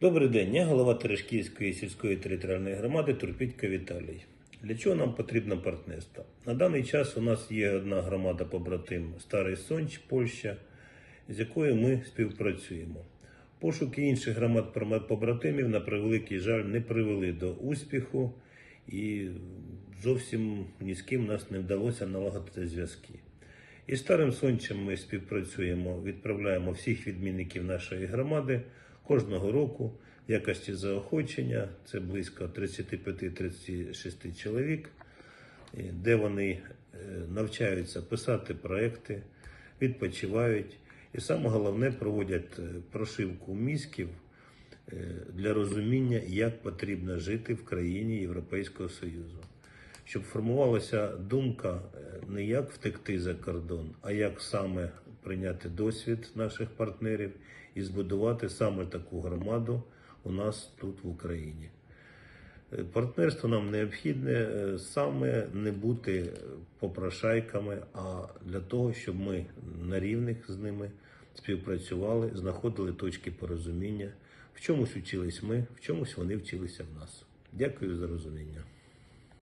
Добрий день, я голова Терешківської сільської територіальної громади Турпітько Віталій. Для чого нам потрібно партнерство? На даний час у нас є одна громада побратим Старий Сонч, Польща, з якою ми співпрацюємо. Пошуки інших громад побратимів, на превеликий жаль, не привели до успіху і зовсім ні з ким нас не вдалося налагодити зв'язки. І старим сончем ми співпрацюємо, відправляємо всіх відмінників нашої громади кожного року в якості заохочення. Це близько 35-36 чоловік, де вони е, навчаються писати проекти, відпочивають. І саме головне проводять е, прошивку мізків е, для розуміння, як потрібно жити в країні Європейського Союзу щоб формувалася думка е, не як втекти за кордон, а як саме прийняти досвід наших партнерів і збудувати саме таку громаду у нас тут в Україні. Е, Партнерство нам необхідне е, саме не бути попрошайками, а для того, щоб ми на рівних з ними співпрацювали, знаходили точки порозуміння. В чомусь вчились ми, в чомусь вони вчилися в нас. Дякую за розуміння.